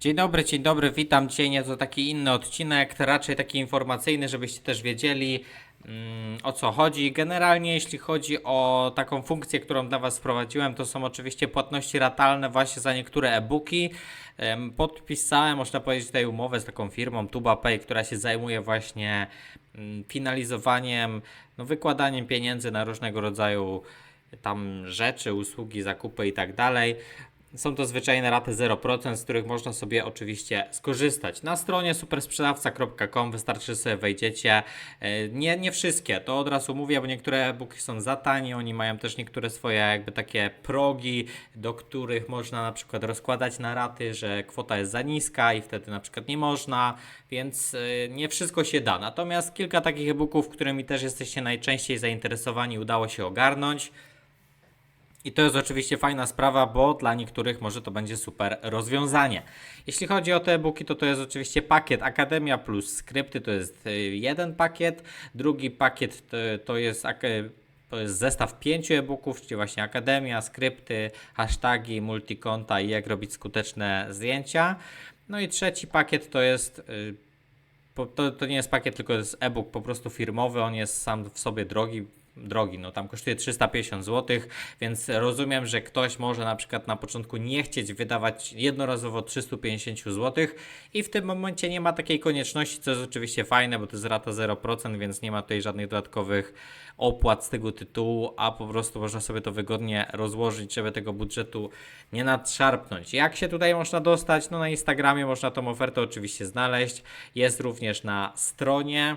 Dzień dobry, dzień dobry, witam Cię. Nieco taki inny odcinek, raczej taki informacyjny, żebyście też wiedzieli mm, o co chodzi. Generalnie, jeśli chodzi o taką funkcję, którą dla Was wprowadziłem, to są oczywiście płatności ratalne właśnie za niektóre e-booki. Em, Podpisałem, można powiedzieć, tutaj umowę z taką firmą TubaPay, która się zajmuje właśnie mm, finalizowaniem, no, wykładaniem pieniędzy na różnego rodzaju tam rzeczy, usługi, zakupy i tak dalej. Są to zwyczajne raty 0%, z których można sobie oczywiście skorzystać. Na stronie supersprzedawca.com wystarczy, sobie wejdziecie. E, Nie, nie wszystkie, to od razu mówię, bo niektóre e-booki są za tanie, oni mają też niektóre swoje jakby takie progi, do których można na przykład rozkładać na raty, że kwota jest za niska i wtedy na przykład nie można, więc e, nie wszystko się da. Natomiast kilka takich e-booków, którymi też jesteście najczęściej zainteresowani, udało się ogarnąć. I to jest oczywiście fajna sprawa, bo dla niektórych może to będzie super rozwiązanie. Jeśli chodzi o te e-booki, to to jest oczywiście pakiet Akademia plus skrypty, to jest y, jeden pakiet. Drugi pakiet to, jest ak- to jest zestaw pięciu e-booków, czyli właśnie Akademia, skrypty, hasztagi, multikonta i jak robić skuteczne zdjęcia. No i trzeci pakiet to jest po- to, to nie jest pakiet, tylko jest e-book po prostu firmowy, on jest sam w sobie drogi, drogi, no tam kosztuje 350 zł, więc rozumiem, że ktoś może na przykład na początku nie chcieć wydawać jednorazowo 350 zł i w tym momencie nie ma takiej konieczności, co jest oczywiście fajne, bo to jest rata 0%, więc nie ma tutaj żadnych dodatkowych opłat z tego tytułu, a po prostu można sobie to wygodnie rozłożyć, żeby tego budżetu nie nadszarpnąć. Jak się tutaj można dostać? No na Instagramie można tą ofertę oczywiście znaleźć. Jest również na stronie.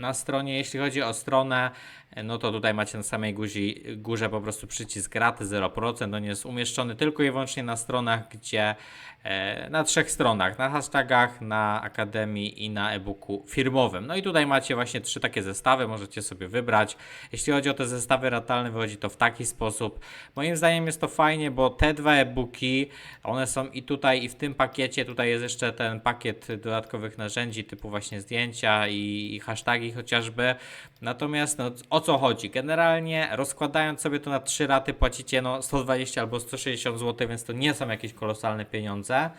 Na stronie, jeśli chodzi o stronę, no to tutaj macie na samej guzi, górze po prostu przycisk raty 0%. On jest umieszczony tylko i wyłącznie na stronach, gdzie e, na trzech stronach, na hashtagach, na akademii i na e-booku firmowym. No i tutaj macie właśnie trzy takie zestawy, możecie sobie wybrać. Jeśli chodzi o te zestawy ratalne, wychodzi to w taki sposób. Moim zdaniem jest to fajnie, bo te dwa e-booki, one są i tutaj, i w tym pakiecie. Tutaj jest jeszcze ten pakiet dodatkowych narzędzi, typu właśnie zdjęcia i, i hasztagi chociażby. Natomiast no, o co chodzi? Generalnie rozkładając sobie to na trzy raty płacicie no 120 albo 160 zł, więc to nie są jakieś kolosalne pieniądze.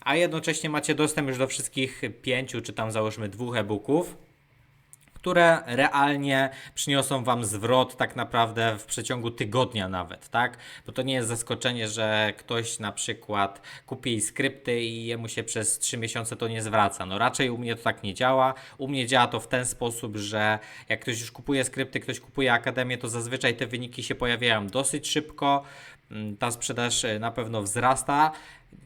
A jednocześnie macie dostęp już do wszystkich pięciu, czy tam załóżmy dwóch e-booków które realnie przyniosą Wam zwrot tak naprawdę w przeciągu tygodnia nawet, tak? Bo to nie jest zaskoczenie, że ktoś na przykład kupi skrypty i jemu się przez 3 miesiące to nie zwraca. No raczej u mnie to tak nie działa. U mnie działa to w ten sposób, że jak ktoś już kupuje skrypty, ktoś kupuje akademię, to zazwyczaj te wyniki się pojawiają dosyć szybko. Mm, Ta sprzedaż y, na pewno wzrasta.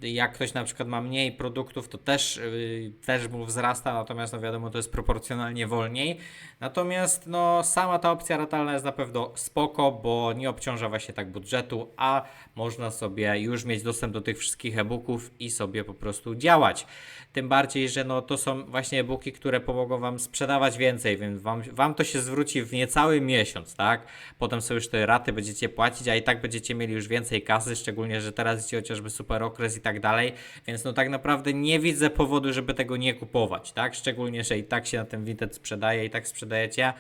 Jak ktoś na przykład ma mniej produktów, to też, yy, też mu wzrasta, natomiast no wiadomo, to jest proporcjonalnie wolniej. Natomiast no, sama ta opcja ratalna jest na pewno spoko, bo nie obciąża właśnie tak budżetu, a można sobie już mieć dostęp do tych wszystkich e-booków i sobie po prostu działać. Tym bardziej, że no, to są właśnie e-booki, które pomogą Wam sprzedawać więcej, więc wam, wam to się zwróci w niecały miesiąc, tak? Potem sobie już te raty będziecie płacić, a i tak będziecie mieli już więcej kasy, szczególnie, że teraz idzie chociażby super okres i tak dalej, więc no tak naprawdę nie widzę powodu, żeby tego nie kupować, tak? Szczególnie, że i tak się na tym Vinted sprzedaje, i tak sprzedajecie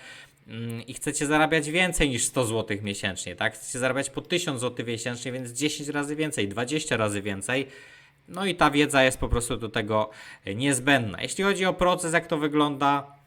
mm, i chcecie zarabiać więcej niż 100 zł miesięcznie, tak? Chcecie zarabiać po 1000 zł miesięcznie, więc 10 razy więcej, 20 razy więcej. No i ta wiedza jest po prostu do tego niezbędna. Jeśli chodzi o proces, jak to wygląda,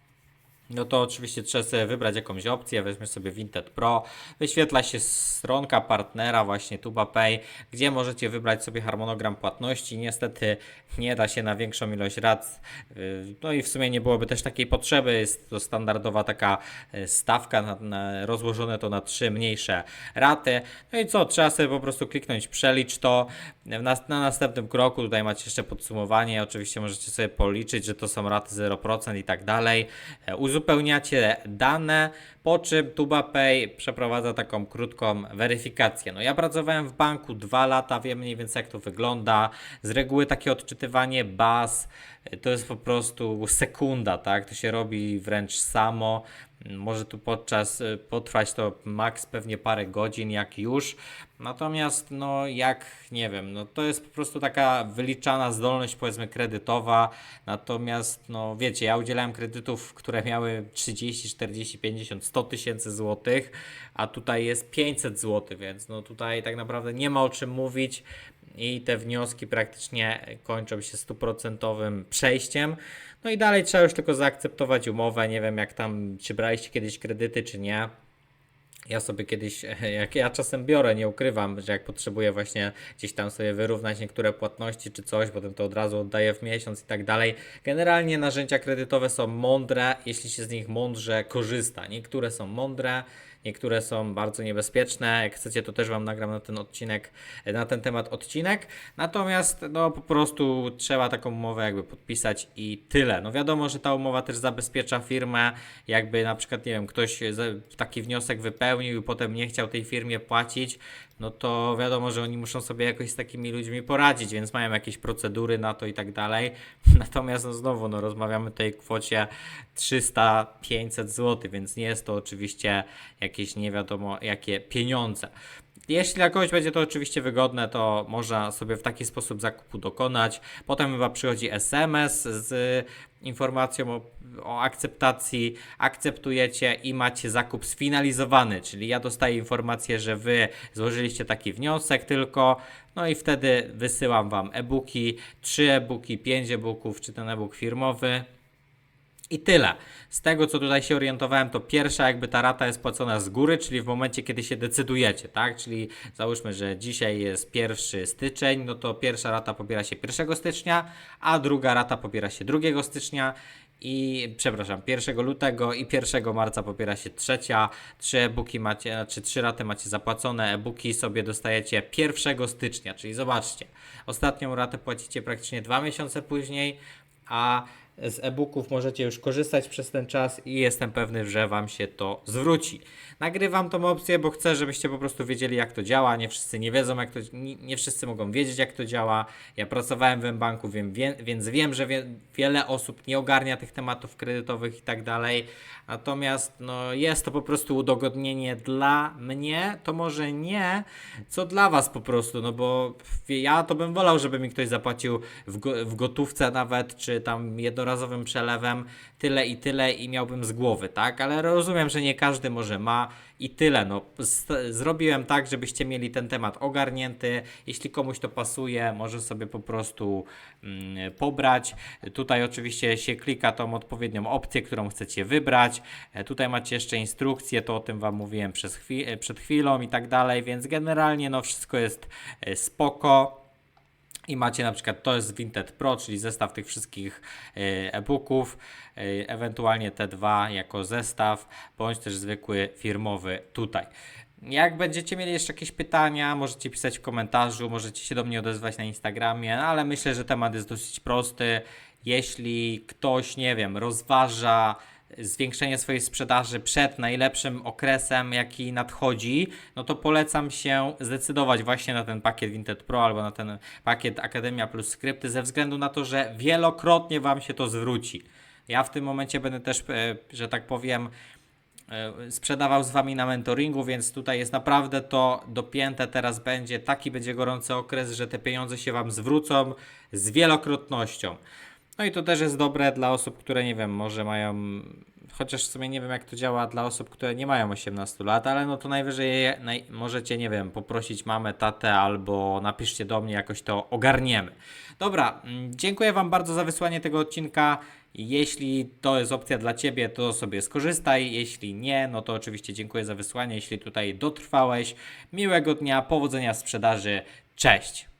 no to oczywiście trzeba sobie wybrać jakąś opcję, weźmy sobie Vinted Pro, wyświetla się stronka partnera właśnie TubaPay, gdzie możecie wybrać sobie harmonogram płatności, niestety nie da się na większą ilość rat, yy, no i w sumie nie byłoby też takiej potrzeby, jest to standardowa taka yy, stawka, na, na, rozłożone to na trzy mniejsze raty, no i co, trzeba sobie po prostu kliknąć przelicz to, na, na następnym kroku tutaj macie jeszcze podsumowanie, oczywiście możecie sobie policzyć, że to są raty 0% i tak dalej, E, uzupełniacie dane, po czym TubaPay przeprowadza taką krótką weryfikację. No ja pracowałem w banku dwa lata, wiem mniej więcej jak to wygląda. Z reguły takie odczytywanie baz e, to jest po prostu sekunda, tak? To się robi wręcz samo. Może tu podczas y, potrwać to maks pewnie parę godzin, jak już. Natomiast, no, jak nie wiem, no to jest po prostu taka wyliczana zdolność, powiedzmy, kredytowa. Natomiast, no, wiecie, ja udzielałem kredytów, które miały 30, 40, 50, 100 tysięcy złotych, a tutaj jest 500 złotych, więc no tutaj tak naprawdę nie ma o czym mówić. i te wnioski praktycznie kończą się stuprocentowym przejściem. No i dalej trzeba już tylko zaakceptować umowę. Nie wiem, jak tam, czy braliście kiedyś kredyty, czy nie. Ja sobie kiedyś, jak ja czasem biorę, nie ukrywam, że jak potrzebuję właśnie gdzieś tam sobie wyrównać niektóre płatności czy coś, potem to od razu oddaję w miesiąc i tak dalej. Generalnie narzędzia kredytowe są mądre, jeśli się z nich mądrze korzysta. Niektóre są mądre, niektóre są bardzo niebezpieczne. Jak chcecie, to też Wam nagram na ten odcinek, na ten temat odcinek. Natomiast, no po prostu trzeba taką umowę jakby podpisać i tyle. No wiadomo, że ta umowa też zabezpiecza firmę, jakby na przykład, nie wiem, ktoś taki wniosek wypełnił i potem nie chciał tej firmie płacić, no to wiadomo, że oni muszą sobie jakoś z takimi ludźmi poradzić, więc mają jakieś procedury na to i tak dalej. Natomiast no znowu, no rozmawiamy o kwocie 300-500 zł, więc nie jest to oczywiście jakieś nie wiadomo jakie pieniądze. Jeśli dla kogoś będzie to oczywiście wygodne, to można sobie w taki sposób zakupu dokonać. Potem chyba przychodzi SMS z informacją o, o akceptacji. Akceptujecie i macie zakup sfinalizowany, czyli ja dostaję informację, że wy złożyliście taki wniosek tylko. No i wtedy wysyłam wam e-booki, 3 e-booki, 5 e-booków, czy ten e-book firmowy. I tyle. Z tego, co tutaj się orientowałem, to pierwsza jakby ta rata jest płacona z góry, czyli w momencie, kiedy się decydujecie, tak? Czyli załóżmy, że dzisiaj jest 1 styczeń, no to pierwsza rata pobiera się 1 stycznia, a druga rata pobiera się 2 stycznia i przepraszam, 1 lutego i 1 marca pobiera się trzecia. Trzy e-booki macie, znaczy trzy raty macie zapłacone, e-booki sobie dostajecie 1 stycznia, czyli zobaczcie, ostatnią ratę płacicie praktycznie dwa miesiące później, a z e-booków możecie już korzystać przez ten czas i jestem pewny, że Wam się to zwróci. Nagrywam tą opcję, bo chcę, żebyście po prostu wiedzieli, jak to działa. Nie wszyscy nie wiedzą, jak to, nie, wszyscy mogą wiedzieć, jak to działa. Ja pracowałem w M-Banku, wiem, wie, więc wiem, że wie, wiele osób nie ogarnia tych tematów kredytowych i tak dalej. Natomiast no, jest to po prostu udogodnienie dla mnie, to może nie, co dla Was po prostu, no bo ja to bym wolał, żeby mi ktoś zapłacił w, go, w gotówce nawet, czy tam jednorazowym przelewem tyle i tyle i miałbym z głowy, tak? Ale rozumiem, że nie każdy może ma i tyle. No, zrobiłem tak, żebyście mieli ten temat ogarnięty. Jeśli komuś to pasuje, może sobie po prostu mm, pobrać. Tutaj oczywiście się klika tą odpowiednią opcję, którą chcecie wybrać. E, Tutaj macie jeszcze instrukcje, to o tym Wam mówiłem chwi- przed chwilą i tak dalej, więc generalnie no wszystko jest e, spoko. I macie na przykład to jest Vinted Pro, czyli zestaw tych wszystkich e, e-booków, e, ewentualnie te dwa jako zestaw, bądź też zwykły firmowy tutaj. Jak będziecie mieli jeszcze jakieś pytania, możecie pisać w komentarzu, możecie się do mnie odezwać na Instagramie, no ale myślę, że temat jest dosyć prosty. Jeśli ktoś, nie wiem, rozważa zwiększenie swojej sprzedaży przed najlepszym okresem, jaki nadchodzi, no to polecam się zdecydować właśnie na ten pakiet Vinted Pro albo na ten pakiet Akademia plus skrypty, ze względu na to, że wielokrotnie Wam się to zwróci. Ja w tym momencie będę też, e, że tak powiem, e, sprzedawał z Wami na mentoringu, więc tutaj jest naprawdę to dopięte. Teraz będzie taki będzie gorący okres, że te pieniądze się Wam zwrócą z wielokrotnością. No i to też jest dobre dla osób, które nie wiem, może mają. Chociaż w sumie nie wiem, jak to działa dla osób, które nie mają 18 lat, ale no to najwyżej naj, możecie, nie wiem, poprosić mamę, tatę albo napiszcie do mnie, jakoś to ogarniemy. Dobra, mm, dziękuję Wam bardzo za wysłanie tego odcinka. Jeśli to jest opcja dla Ciebie, to sobie skorzystaj. Jeśli nie, no to oczywiście dziękuję za wysłanie. Jeśli tutaj dotrwałeś, miłego dnia, powodzenia w sprzedaży. Cześć!